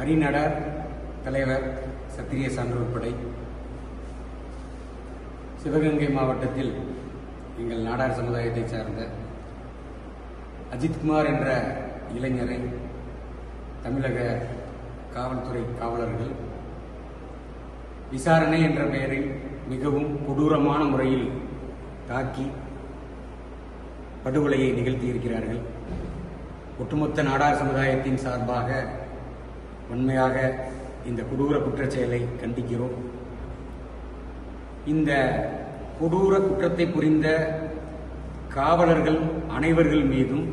அரிநடர் தலைவர் சத்திரிய சான்றோர் படை சிவகங்கை மாவட்டத்தில் எங்கள் நாடார் சமுதாயத்தை சார்ந்த அஜித்குமார் என்ற இளைஞரை தமிழக காவல்துறை காவலர்கள் விசாரணை என்ற பெயரில் மிகவும் கொடூரமான முறையில் தாக்கி படுகொலையை நிகழ்த்தியிருக்கிறார்கள். ஒட்டுமொத்த நாடார் சமுதாயத்தின் சார்பாக உண்மையாக இந்த கொடூர குற்றச்செயலை கண்டிக்கிறோம். இந்த கொடூர குற்றத்தை புரிந்த காவலர்கள் அனைவர்கள் மீதும்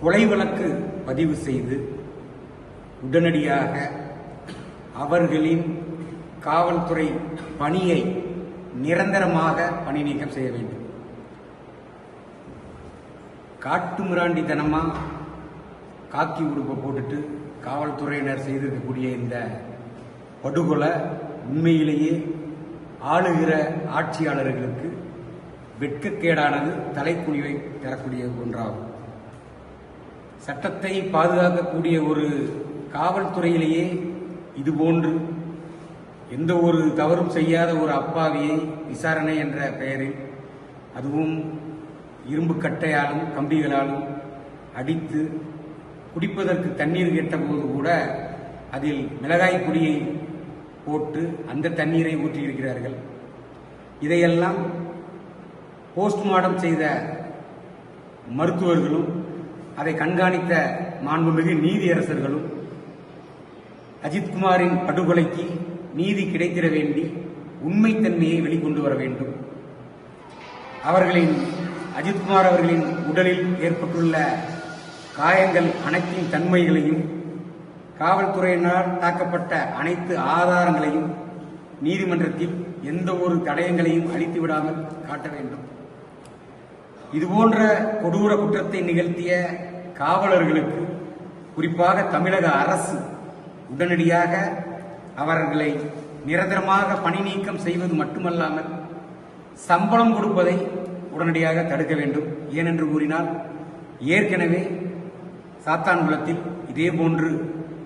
கொலை வழக்கு பதிவு செய்து உடனடியாக அவர்களின் காவல்துறை பணியை நிரந்தரமாக பணி நீக்கம் செய்ய வேண்டும். காட்டு மிராண்டித்தனமா காக்கி உடுப்பை போட்டுட்டு காவல்துறையினர் செய்திருக்கக்கூடிய இந்த படுகொலை உண்மையிலேயே ஆளுகிற ஆட்சியாளர்களுக்கு வெட்கக்கேடானது தலைக்குழிவை தரக்கூடிய ஒன்றாகும். சட்டத்தை பாதுகாக்கக்கூடிய ஒரு காவல்துறையிலேயே இதுபோன்று எந்த ஒரு தவறும் செய்யாத ஒரு அப்பாவியை விசாரணை என்ற பெயரில் அதுவும் இரும்பு கட்டையாலும் கம்பிகளாலும் அடித்து குடிப்பதற்கு தண்ணீர் கேட்டபோது கூட அதில் மிளகாய் பொடியை போட்டு அந்த தண்ணீரை ஊற்றியிருக்கிறார்கள். இதையெல்லாம் போஸ்ட்மார்டம் செய்த மருத்துவர்களும் அதை கண்காணித்த மாண்புமிகு நீதியரசர்களும் அஜித்குமாரின் படுகொலைக்கு நீதி கிடைத்திட வேண்டி உண்மைத்தன்மையை வெளிக்கொண்டு வர வேண்டும். அவர்களின் அஜித்குமார் அவர்களின் உடலில் ஏற்பட்டுள்ள காயங்கள் அனைத்தின் தன்மைகளையும் காவல்துறையினால் தாக்கப்பட்ட அனைத்து ஆதாரங்களையும் நீதிமன்றத்தில் எந்த ஒரு தடயங்களையும் அழித்து விடாமல் காட்ட வேண்டும். இதுபோன்ற கொடூர குற்றத்தை நிகழ்த்திய காவலர்களுக்கு குறிப்பாக தமிழக அரசு உடனடியாக அவர்களை நிரந்தரமாக பணி நீக்கம் செய்வது மட்டுமல்லாமல் சம்பளம் கொடுப்பதை உடனடியாக தடுக்க வேண்டும். ஏனென்று கூறினால் ஏற்கனவே சாத்தான்குளத்தில் இதேபோன்று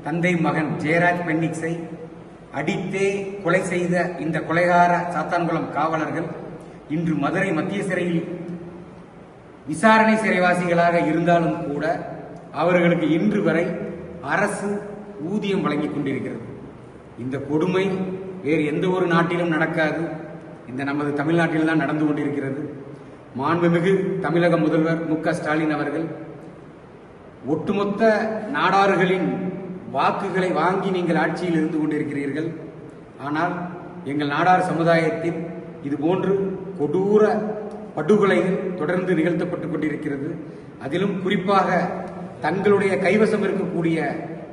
தந்தை மகன் ஜெயராஜ் பென்னிக்ஸை அடித்தே கொலை செய்த இந்த கொலைகார சாத்தான்குளம் காவலர்கள் இன்று மதுரை மத்திய சிறையில் விசாரணை சிறைவாசிகளாக இருந்தாலும் கூட அவர்களுக்கு இன்று வரை அரசு ஊதியம் வழங்கிக் கொண்டிருக்கிறது. இந்த கொடுமை வேறு எந்த ஒரு நாட்டிலும் நடக்காது. இந்த நமது தமிழ்நாட்டில்தான் நடந்து கொண்டிருக்கிறது. மாண்புமிகு தமிழக முதல்வர் மு க ஸ்டாலின் அவர்கள் ஒட்டுமொத்த நாடார்களின் வாக்குகளை வாங்கி நீங்கள் ஆட்சியில் இருந்து கொண்டிருக்கிறீர்கள். ஆனால் எங்கள் நாடார் சமுதாயத்தில் இதுபோன்று கொடூர படுகொலைகள் தொடர்ந்து நிகழ்த்தப்பட்டுக் கொண்டிருக்கிறது. அதிலும் குறிப்பாக தங்களுடைய கைவசம் இருக்கக்கூடிய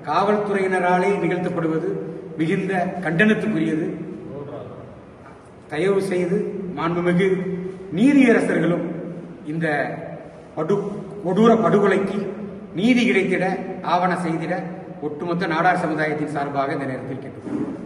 காவல்துறையினராலே நிகழ்த்தப்படுவது மிகுந்த கண்டனத்துக்குரியது. தயவு செய்து மாண்புமிகு நீதியரசர்களும் இந்த படு கொடூர படுகொலைக்கு நீதி கிடைத்திட ஆவண செய்திட ஒட்டுமொத்த நாடார் சமுதாயத்தின் சார்பாக இந்த நேரத்தில் கேட்டுக்கொள்கிறேன்.